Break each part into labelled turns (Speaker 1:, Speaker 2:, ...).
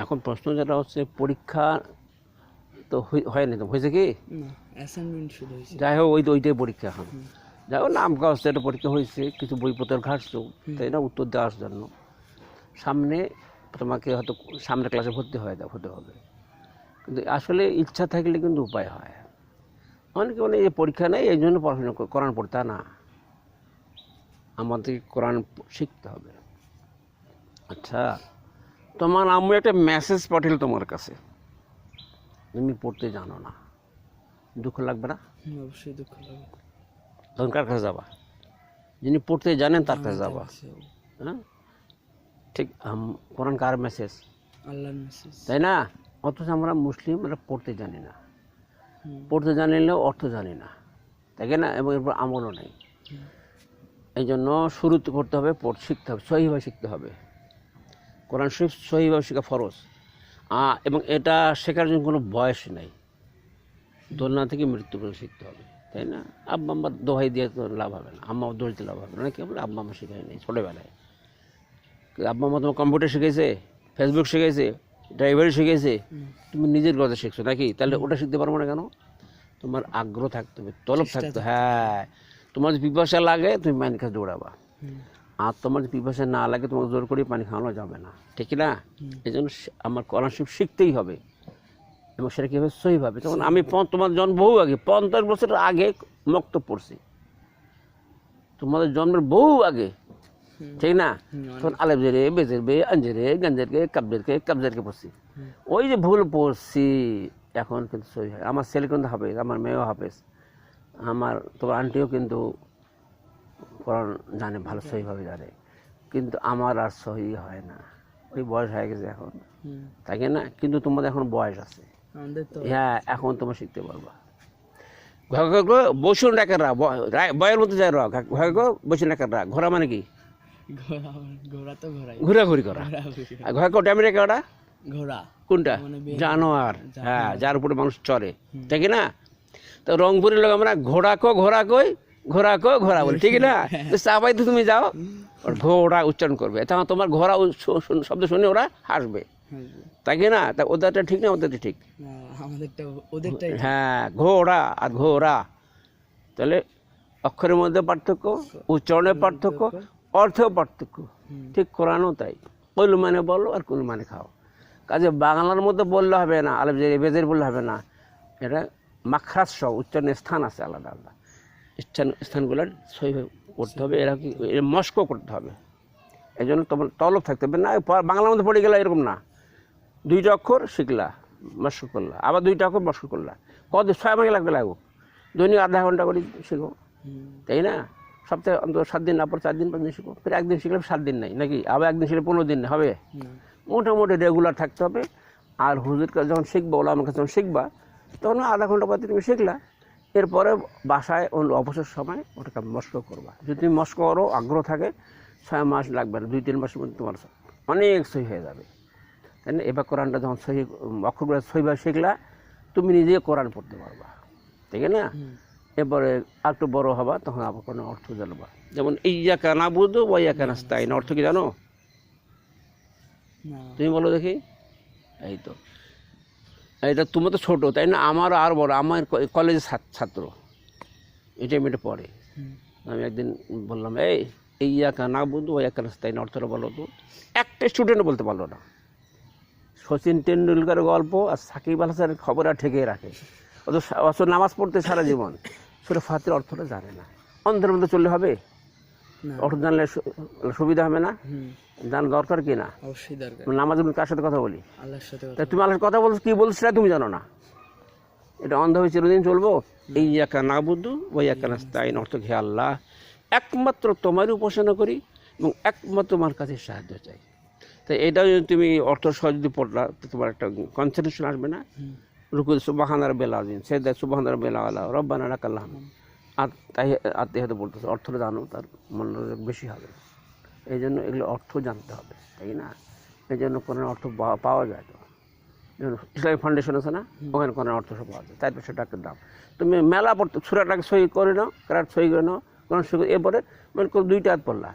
Speaker 1: এখন প্রশ্ন যেটা হচ্ছে পরীক্ষা তো হয়নি তো হয়েছে কি? যাই হোক ওই ওইটাই পরীক্ষা এখন। যাই হোক নাম কাগজে একটা পরীক্ষা হয়েছে কিছু বইপত্র ঘাটছো তাই না? উত্তর দেওয়ার জন্য। সামনে তোমাকে হয়তো সামনে ক্লাসে ভর্তি হয়ে দাও হতে হবে। কিন্তু আসলে ইচ্ছা থাকলে কিন্তু উপায় হয়। অনেকে মানে এই পরীক্ষা নেই এই জন্য পড়াশোনা কর- কোরআন পড়তে না। আমাদের কোরআন শিখতে হবে। আচ্ছা। তোমার আম্মু একটা মেসেজ পাঠাল তোমার কাছে। তুমি পড়তে জানো না। দুঃখ লাগবে না?
Speaker 2: অবশ্যই দুঃখ লাগে
Speaker 1: তখন কার কাছে যাবা? যিনি পড়তে জানেন তার কাছে যাবা। হ্যাঁ? ঠিক কোরআন কার মেসেজ
Speaker 2: আল্লাহর মেসেজ
Speaker 1: তাই না? অথচ আমরা মুসলিম আমরা পড়তে জানি না। পড়তে জানিলেও অর্থ জানি না। তাই না? এবং এরপর আমলও নেই। এই জন্য শুরুতে করতে হবে পড় শিখতে হবে সহিভাবে শিখতে হবে। কোরআন শরীফ সহিভাবে শেখা ফরজ। এবং এটা শেখার জন্য কোনো বয়স নাই। দোলনা থেকে মৃত্যু পর্যন্ত শিখতে হবে তাই না? আব্বা আম্মা দোহাই দিয়ে তো লাভ হবে না আম্মা দৌড়তে লাভ হবে না। কি বলে আব্বা আম্মা শেখায় নেই ছোটোবেলায়। আব্বা আম্মা তোমার কম্পিউটার শিখেছে ফেসবুক শিখেছে ড্রাইভারি শিখেছে তুমি নিজের কথা শিখছো নাকি? তাহলে ওটা শিখতে পারব না কেন? তোমার আগ্রহ থাকতে হবে তলব থাকতে। হ্যাঁ তোমার যদি পিপাসা লাগে তুমি পানি খাতে দৌড়াবা। আর তোমার পিপাসা না লাগে তোমাকে জোর করে পানি খাওয়ানো যাবে না। ঠিক না? এই জন্য আমার কোরআন শিব শিখতেই হবে। এবং সেটা কীভাবে সহিভাবে তখন আমি তোমার জন্ম বহু আগে পঞ্চাশ বছর আগে মক্ত পড়ছি। তোমাদের জন্মের বহু আগে। ঠিক না? তখন আলেবজেরে বেজেরবে আঞ্জেরে গঞ্জেরকে কাবজেরকে কাবজেরকে পড়ছি। ওই যে ভুল পড়ছি এখন কিন্তু সহি হয়। আমার ছেলে কিন্তু হাফেজ আমার মেয়েও হাফেজ। আমার তোমার আন্টিও কিন্তু কোরআন জানে ভালো সহিভাবে জানে। কিন্তু আমার আর সহি হয় না। ওই বয়স হয়ে গেছে এখন। তাই না? কিন্তু তোমাদের এখন বয়স আছে। হ্যাঁ এখন তোমরা শিখতে পারবা। বসুন ডাকাররা বয়ের মতো যায় রা ঘর বসুন মানে কি?
Speaker 2: ঘোড়া
Speaker 1: ঘোরাঘুরি করা। ঘর ড্যামের ওটা?
Speaker 2: ঘোড়া
Speaker 1: কোনটা?
Speaker 2: মানে
Speaker 1: জানোয়ার। হ্যাঁ যার উপরে মানুষ চড়ে। ঠিক না? তো রংপুরের লোক আমরা ঘোড়া কো ঘোড়া কই? ঘোড়া কো ঘোড়া বলে ঠিক না? চাপাই তো তুমি যাও ঘোড়া উচ্চারণ করবে। তখন তোমার ঘোড়া শব্দ শুনে ওরা হাসবে।
Speaker 2: হ্যাঁ,
Speaker 1: তাই না? তা ওদেরটা ঠিক না ওদেরটা ঠিক? হ্যাঁ ঘোড়া আর ঘোড়া। তাহলে অক্ষরের মধ্যে পার্থক্য উচ্চারণের পার্থক্য অর্থেও পার্থক্য। ঠিক কোরআনও তাই। কইল মানে বলো আর কুল মানে খাও। কাজে বাংলার মধ্যে বললে হবে না আলেপ যে বেদের বললে হবে না। এটা মাখরাজ সহ উচ্চারণের স্থান আছে আলাদা আলাদা। স্থান স্থানগুলোর সহি করতে হবে। এরা কি মস্ক করতে হবে। এই জন্য তোমার তলব থাকতে হবে। না বাংলার মধ্যে পড়ে গেলে এরকম না। দুইটা অক্ষর শিখলা, মস্ক করলা। আবার দুইটা অক্ষর মস্ক করলা। কত ছয় মাস লাগবে লাগবো দৈনিক আধা ঘণ্টা করে শিখো। তাই না? সপ্তাহে অন্তত সাত দিন না পর চার দিন, পাঁচ দিন শিখো। ফের একদিন শিখলে সাত দিন নাই, নাকি? আবার একদিন শিখলে পনেরো দিন হবে। মোটামুটি রেগুলার থাকতে হবে। আর হুজুর কাছে যখন শিখবা ওলা আমার কাছে যখন শিখবা, তখন আধা ঘণ্টা পর তুমি শিখলা। এরপরে বাসায় অবসর সময় ওটাকে মস্ক করবা। যদি তুমি মস্ক করো আগ্রহ থাকে ছয় মাস লাগবে না দুই তিন মাসের মধ্যে তোমার অনেক সহি হয়ে যাবে। তাই না? এবার কোরআনটা যখন সহি অক্ষরগুলো সহিভাবে শিখলা তুমি নিজে কোরআন পড়তে পারবা। ঠিক না? এরপরে আর একটু বড় হবা তখন আবার কোনো অর্থ জানবা। যেমন ইয়া কানা বুঝো বা ইয়া কানা তাই না অর্থ কি জানো? তুমি বলো দেখি। এই তো। এটা তুমি তো ছোটো তাই না? আমার আর বড় আমার কলেজের ছাত- ছাত্র। এটা মেটে পড়ে আমি একদিন বললাম এই এই ইয়াকা না বন্ধু ওই ইয়াকা তাই না? অর্থটা বলো তো। একটা স্টুডেন্ট বলতে পারল না। সচিন টেন্ডুলকারের গল্প আর সাকিব আল হাসানের খবর আর ঠেকে রাখে। অত অত নামাজ পড়তে সারা জীবন। সেটা ফাতের অর্থটা জানে না। অন্ধের মধ্যে চললে হবে? অর্থ জানলে সুবিধা হবে না? জানা দরকার কি না?
Speaker 2: অবশ্যই দরকার।
Speaker 1: নামাজ কার সাথে কথা বলি?
Speaker 2: আল্লাহর সাথে
Speaker 1: তা তুমি আল্লাহর কথা বলছো কি বলছো তুমি জানো না? এটা অন্ধ হয়ে চিরদিন চলবো? এই একা না বুদ্ধু ওই একা নাস্তাইন অর্থ ঘে আল্লাহ? একমাত্র তোমারই উপাসনা করি এবং একমাত্র তোমার কাছে সাহায্য চাই। তাই এটা যদি তুমি অর্থ সহ যদি পড়লা তো তোমার একটা কনসেন্ট্রেশন আসবে না। রুকুল সুবাহানার বেলা দিন সে দেয় সুবাহানার বেলা আল্লাহ রব্বানা রাকাল্লাহ আর তাই আত্মীয়তা বলতেছে অর্থটা জানো তার মনোযোগ বেশি হবে। এই জন্য এগুলো অর্থ জানতে হবে তাই না? এই জন্য কোনো অর্থ পাওয়া- যায় তো। যেমন ইসলামী ফাউন্ডেশন আছে না ওখানে কোনো অর্থ সব পাওয়া যায়। তাই পাঁচশো টাকার দাম। তুমি মেলা পড়তে সুরাটাকে সই করে নাও কারাট সই করে নাও কোন সই এরপরে মানে কোনো দুইটা হাত পড়লা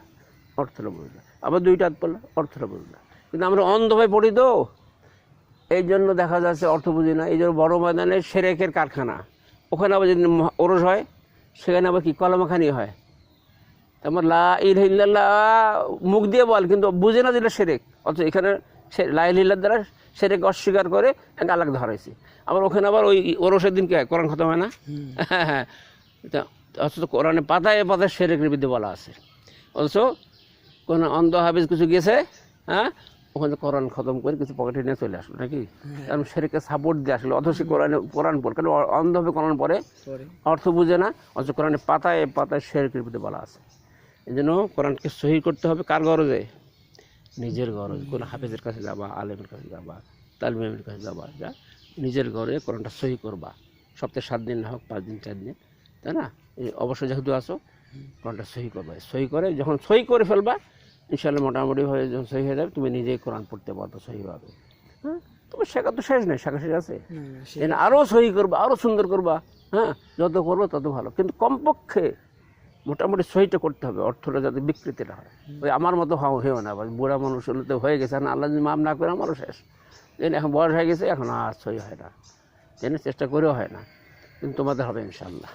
Speaker 1: অর্থটা বুঝলা আবার দুইটা হাত পড়লা অর্থটা বুঝলা কিন্তু আমরা অন্ধভাবে পড়ি তো। এই জন্য দেখা যাচ্ছে অর্থ বুঝি না। এই জন্য বড় ময়দানে সেরেকের কারখানা ওখানে আবার যদি ওরস হয় সেখানে আবার কি কলমাখানি হয়? তোমার লা ইল্লাল্লাহ মুখ দিয়ে বল কিন্তু বুঝে না যেটা সেরেক। অথচ এখানে সে- লা ইল্লার দ্বারা সেরেক অস্বীকার করে এক আলাগ ধরাইছে আবার ওখানে আবার ওই ওরসের দিন কে কোরআন খতম হয় না? হ্যাঁ হ্যাঁ তা অথচ কোরআনে পাতায় পাতায় সেরেকের বিদ্যে বলা আছে। অথচ কোন অন্ধ হাফিজ কিছু গেছে হ্যাঁ? ওখানে কোরআন খতম করে কিছু পকেটে নিয়ে চলে আসলো নাকি? কারণ সেরেকে সাপোর্ট দিয়ে আসলো। অথচ কোরআনে কোরআন পড়ে। কারণ অন্ধভাবে কোরআন পড়ে। অর্থ বুঝে না। অথচ কোরআনে পাতায় পাতায় শেরকের ভিতরে বলা আছে। এই জন্য কোরআনকে সহি করতে হবে কার গরজে? নিজের গরজ। কোন হাফেজের কাছে যাবা আলেমের কাছে যাবা তালিমের কাছে যাবা যা নিজের ঘরে কোরআনটা সহি করবা। সপ্তাহে সাত দিন না হোক পাঁচ দিন চার দিন তাই না? এই অবশ্যই যেহেতু আসো কোরআনটা সহি করবা। সহি করে যখন সহি করে ফেলবা ইনশাল্লাহ মোটামুটিভাবে যখন সহি হয়ে যাবে তুমি নিজেই কোরআন পড়তে পারতো সহিভাবে। হ্যাঁ? তোমার শেখা তো শেষ নেই শেখা শেষ আছে। এখানে আরও সহি করবা আরও সুন্দর করবা হ্যাঁ? যত করব তত ভালো। কিন্তু কমপক্ষে মোটামুটি সহিটা করতে হবে অর্থটা যাতে বিকৃতি না হয় ওই আমার মতো হওয়া হয়েও না আবার বুড়া মানুষ হলে তো হয়ে গেছে না আল্লাহ যদি মাপ না করে আমারও শেষ। যেন এখন বয়স হয়ে গেছে এখন আর সহি হয় না। যেন চেষ্টা করেও হয় না কিন্তু তোমাদের হবে ইনশাল্লাহ